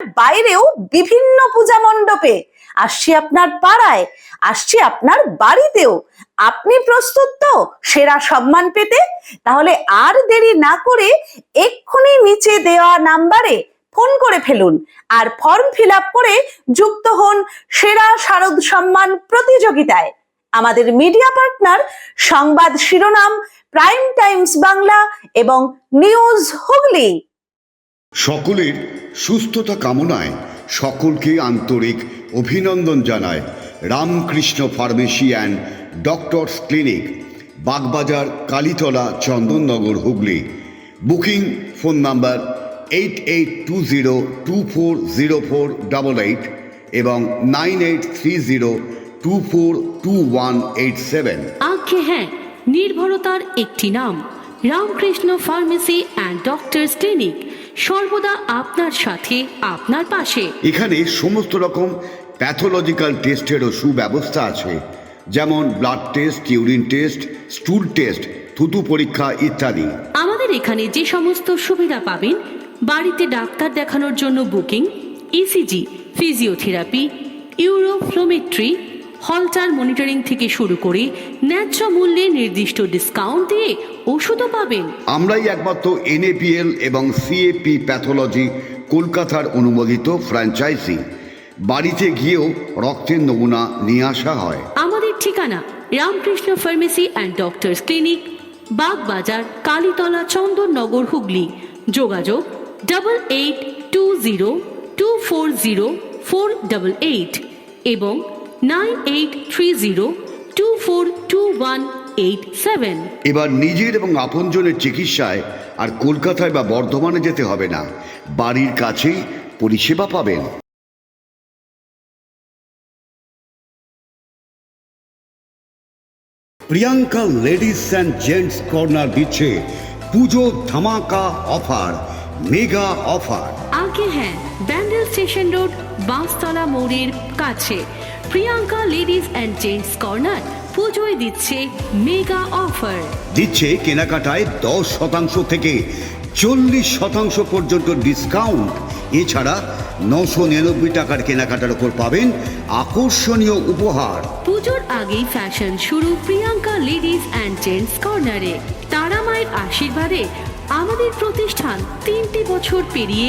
বাইরেও বিভিন্ন পূজা মণ্ডপে। আসছি আপনার পাড়ায়, আসছি আপনার বাড়িতেও। আপনি প্রস্তুত তো? সেরা সম্মান পেতে? তাহলে আর দেরি না করে এক্ষুনি নিচে দেওয়া নাম্বারে ফোন করে ফেলুন আর ফর্ম ফিল করে যুক্ত হন সেরা শারদ সম্মান প্রতিযোগিতায়। আমাদের মিডিয়া পার্টনার, সংবাদ শিরোনাম, প্রাইম টাইমস বাংলা এবং নিউজ হুগলি। সকলের সুস্থতা কামনায় সকলকে আন্তরিক অভিনন্দন জানায় Ramakrishna pharmacy and doctors clinic, Bagbazar, Kalitala, Chandannagar, Hooghly. Booking phone number eight eight two zero two four zero four double eight এবং nine eight three zero two four two one eight seven. আজ্ঞে হ্যাঁ নির্ভরতার একটি নাম। Ramakrishna pharmacy and doctors clinic সর্বদা আপনার সাথে আপনার পাশে। এখানে সমস্ত রকম প্যাথোলজিক্যাল টেস্টেরও সুব্যবস্থা আছে। যেমন blood test urine test stool test থুতু পরীক্ষা ইত্যাদি। আমাদের এখানে যে সমস্ত সুবিধা পাবেন বাড়িতে ডাক্তার দেখানোর জন্য booking ECG physiotherapy uroflowmetry holter monitoring থেকে শুরু করে ন্যায্য মূল্যে নির্দিষ্ট ডিসকাউন্ট দিয়ে ওষুধও পাবেন। আমরাই একমাত্র এনএপিএল এবং সিএপি প্যাথোলজি কলকাতার অনুমোদিত ফ্র্যাঞ্চাইজি। বাড়িতে গিয়েও রক্তের নমুনা নিয়ে আসা হয়। আমাদের ঠিকানা Ramakrishna pharmacy and doctors clinic Bagbazar Kalitala Chandannagar Hooghly. যোগাযোগ double eight two zero two four zero four double eight এবং nine eight three zero two four two one eight seven. এবার নিজের এবং আপনজনের চিকিৎসায় আর কলকাতায় বা বর্ধমানে যেতে হবে না। বাড়ির কাছেই পরিষেবা পাবেন। Priyanka ladies and gents corner দিচ্ছে পুজো ধামাকা অফার মেগা অফার। আগে হ্যাঁ ব্যান্ডেল স্টেশন রোড বাঁশতলা মোড়ের কাছে। Priyanka ladies and gents corner পুজোয় দিচ্ছে মেগা অফার। দিচ্ছে কেনাকাটায় দশ শতাংশ থেকে চল্লিশ শতাংশ পর্যন্ত ডিসকাউন্ট এছাড়া নশো নিরানব্বই টাকার কেনাকাটার ওপর পাবেন আকর্ষণীয় উপহার। পুজোর আগেই ফ্যাশন শুরু প্রিয়াঙ্কা লেডিস অ্যান্ড জেন্টস কর্নারে তারা মায়ের আশীর্বাদে আমাদের প্রতিষ্ঠান তিনটি বছর পেরিয়ে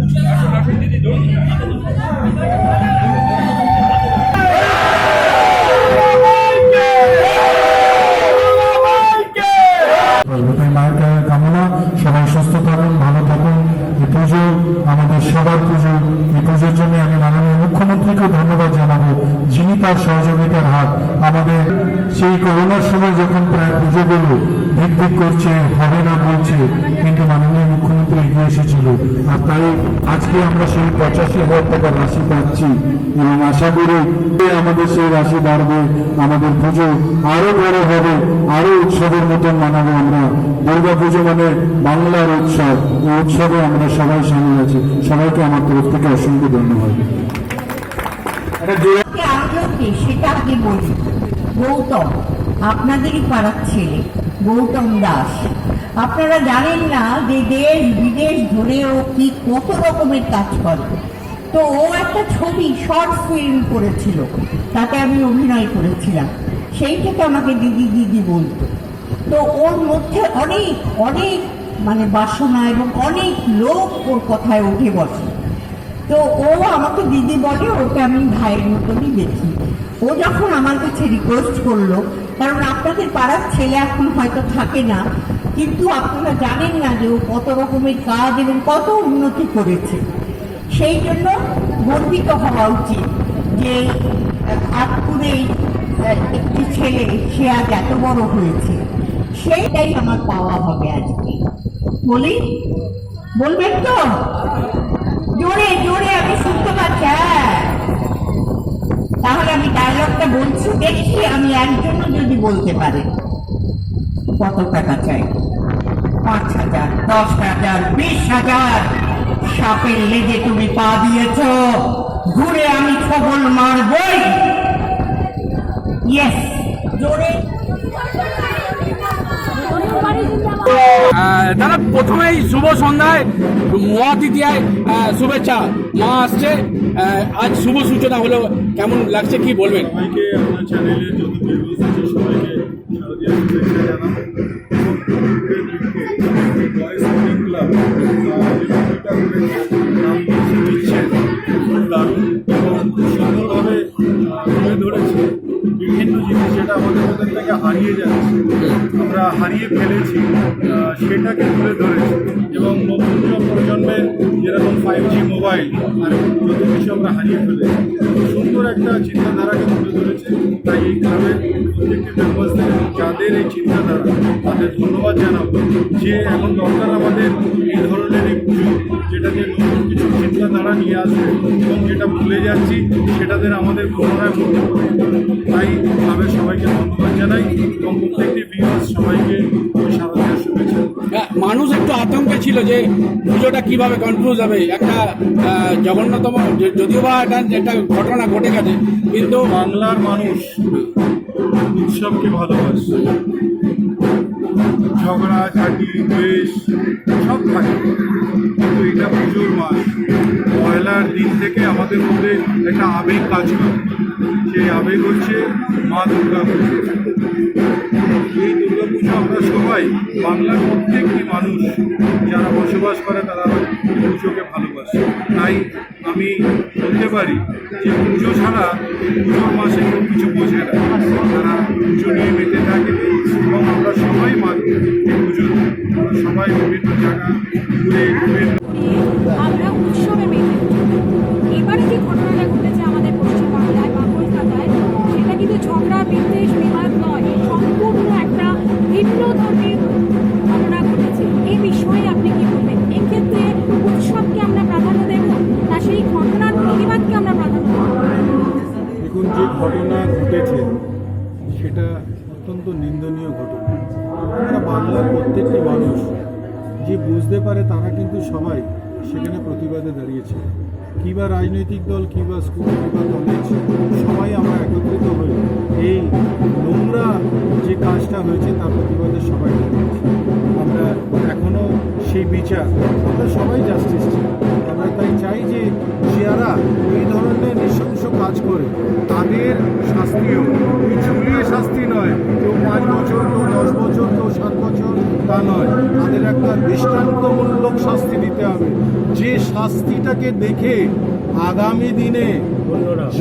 还是还是你得留。জানাব, যিনি তার সহযোগিতার হাত। আমাদের সেই করোনার সময় যখন প্রায় পুজোগুলো ভিক ভিক করছে, হবে না বলছে, কিন্তু মাননীয় মুখ্যমন্ত্রী এগিয়ে এসেছিল। আর তাই আজকে আমরা সেই পঁচাশি হাজার টাকা রাশি পাচ্ছি এবং আশা করি আমাদের সেই রাশি বাড়বে, আমাদের পুজো আরও বড় হবে, আরও উৎসবের মতন মানাবো আমরা। দুর্গা পুজো মানে বাংলার উৎসব, এই উৎসবে আমরা সবাই সামিল আছি। সবাইকে আমার তরফ থেকে অসংখ্য ধন্যবাদ। গৌতম, আপনাদেরই পাড়ার ছেলে, গৌতম দাস। আপনারা জানেন না যে দেশ বিদেশ কি কত রকমের কাজ করে। তো ও একটা ছবি শর্ট ফিল্ম করেছিল। তাতে আমি অভিনয় করেছিলাম। সেই থেকে আমাকে দিদি দিদি বলতো। তো ওর মধ্যে অনেক অনেক মানে বাসনা এবং অনেক লোক ওর কথায় উঠে বসে। তো ও আমাকে দিদি বলে, ওকে আমি ভাইয়ের মতনই দেখি। ও যখন আমার কাছে রিকোয়েস্ট করল, কারণ আপনাদের পাড়ার ছেলে এখন হয়তো থাকে না, কিন্তু আপনারা জানেন না যে ও কত রকমের কাজ এবং কত উন্নতি করেছে। সেই জন্য গর্বিত হওয়া উচিত যে আটপুরে একটি ছেলে, সে আজ এত বড় হয়েছে। সেইটাই আমার পাওয়া হবে আজকে। বলি? বলবেন তো? জোরে জোরে, আমি শুনতে পাচ্ছি হ্যাঁ। তাহলে আমি ডায়লগটা বলছি আমি একজন যদি বলতে পারে। কত টাকা চাই? পাঁচ হাজার, দশ হাজার, বিশ হাজার। সাপের লেগে তুমি পা দিয়েছ। ঘুরে আমি খবর মারবই ইয়েস জোরে দাদা প্রথমেই শুভ সন্ধ্যায় মহা আহ, শুভেচ্ছা। মা আসছে আজ শুভ সূচনা হলো কেমন লাগছে কি বলবেন? দারুণ এবং সুন্দরভাবে তুলে ধরেছে বিভিন্ন জিনিস যেটা আমাদের থেকে হারিয়ে যাচ্ছে। আমরা হারিয়ে ফেলেছি। সেটাকে তুলে ধরেছে এবং নতুন প্রজন্মের যেরকম ফাইভ জি মোবাইল আর যত কিছু আমরা হারিয়ে ফেলেছি সুন্দর একটা চিন্তাধারাকে তুলে ধরেছে তাই এই ক্লাবের প্রত্যেকটি মেম্বার্সদের এবং যাদের এই চিন্তাধারা, তাদের ধন্যবাদ জানাব যে এখন দরকার আমাদের এই ধরনের এই পুজো, যেটাতে নতুন কিছু চিন্তাধারা নিয়ে আসবে এবং যেটা ভুলে যাচ্ছি, সেটাদের আমাদের পুনরায় মনে। তাই ক্লাবের সবাইকে ধন্যবাদ জানাই এবং প্রত্যেকটি ভিউয়ার্স সবাইকে ছিল যে পুজোটা কীভাবে কনফিউজ হবে? একটা জঘন্যতম যদিও বা এটা একটা ঘটনা ঘটে গেছে, কিন্তু বাংলার মানুষ উৎসবকে ভালোবাসে। ঝগড়া ঝাঁটি দ্বেষ সব থাকে। কিন্তু এটা পুজোর মাস। পয়লার দিন থেকে আমাদের মধ্যে একটা আবেগ কাজ করে। সেই আবেগ হচ্ছে মা দুর্গা পুজো। এই দুর্গা পুজো আমরা সবাই বাংলার প্রত্যেকটি মানুষ যারা বসবাস করে তারা পুজোকে ভালোবাসে। তাই আমি বলতে পারি যে পুজো ছাড়া পুজোর মাসে কেউ কিছু বোঝে না। তারা পুজো নিয়ে মেতে থাকে এবং আমরা সবাই মানি এই পুজো সবাই বিভিন্ন জায়গা ঘুরে বিভিন্ন আমরা উৎসবে সেটা অত্যন্ত নিন্দনীয় ঘটনা। বাংলার প্রত্যেকটি মানুষ যে বুঝতে পারে তারা কিন্তু সবাই সেখানে প্রতিবাদে দাঁড়িয়েছে। কী বা রাজনৈতিক দল, কী বা স্কুল, কী বা কলেজ সবাই আমরা একত্রিত হয়ে এই নোংরা যে কাজটা হয়েছে তার প্রতিবাদে সবাই আমরা এখনও সেই বিচার, আমরা সবাই জাস্টিস আমরা তাই চাই যে যারা এই ধরনের নৃশংস কাজ করে, তাদের শাস্তিও ঝুলিয়ে শাস্তি নয় কেউ পাঁচ বছর কেউ দশ বছর কেউ সাত বছর তা নয় তাদের একটা দৃষ্টান্তমূলক হবে যে শাস্তিটাকে দেখে আগামী দিনে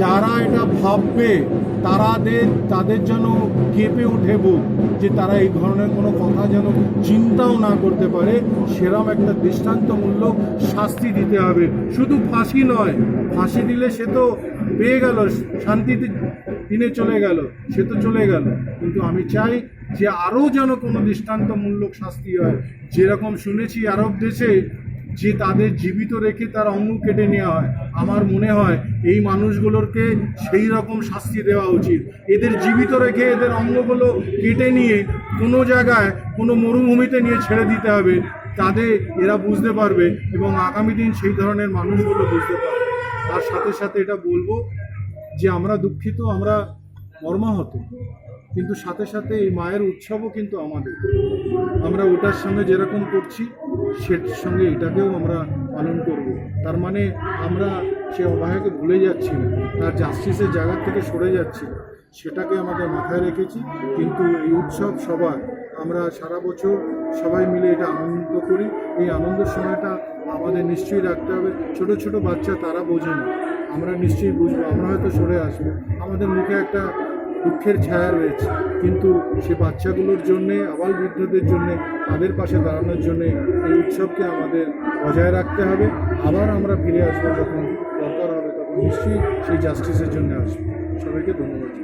যারা এটা ভাববে তারাদের তাদের যেন কেঁপে উঠে বুক যে তারা এই ধরনের কোনো কথা যেন চিন্তাও না করতে পারে সেরম একটা দৃষ্টান্তমূলক শাস্তি দিতে হবে। শুধু ফাঁসি নয় ফাঁসি দিলে সে তো পেয়ে গেল শান্তিতে দিনে চলে গেল সে তো চলে গেল। কিন্তু আমি চাই যে আরও যেন কোনো দৃষ্টান্তমূলক শাস্তি হয়। যেরকম শুনেছি আরব দেশে যে তাদের জীবিত রেখে তার অঙ্গ কেটে নেওয়া হয়। আমার মনে হয় এই মানুষগুলোকে সেই রকম শাস্তি দেওয়া উচিত। এদের জীবিত রেখে এদের অঙ্গগুলো কেটে নিয়ে কোনো জায়গায় কোনো মরুভূমিতে নিয়ে ছেড়ে দিতে হবে তাদের এরা বুঝতে পারবে এবং আগামী দিন সেই ধরনের মানুষগুলো বুঝতে পারবে। তার সাথে সাথে এটা বলব যে আমরা দুঃখিত, আমরা মর্মাহত। কিন্তু সাথে সাথে এই মায়ের উৎসবও কিন্তু আমাদের। আমরা ওটার সঙ্গে যেরকম করছি সের সঙ্গে এটাকেও আমরা পালন করব। তার মানে আমরা সে অবায়কে ভুলে যাচ্ছি না, তার জাস্টিসের জায়গা থেকে সরে যাচ্ছি সেটাকে আমাদের মাথায় রেখেছি, কিন্তু এই উৎসব সবার। আমরা সারা বছর সবাই মিলে এটা আনন্দ করি। এই আনন্দের সময়টা আমাদের নিশ্চয়ই রাখতে হবে। ছোট ছোট বাচ্চা তারা বোঝে না। আমরা নিশ্চয়ই বুঝব, আমরা হয়তো সরে আসব। আমাদের মুখে একটা দুঃখের ছায়া রয়েছে। কিন্তু সে বাচ্চাগুলোর জন্যে আবার বৃদ্ধদের জন্যে, তাদের পাশে দাঁড়ানোর জন্যে এই উৎসবকে আমাদের বজায় রাখতে হবে। আবার আমরা ফিরে আসব যখন দরকার হবে, তখন নিশ্চয়ই সেই জাস্টিসের জন্য আসব। সবাইকে ধন্যবাদ।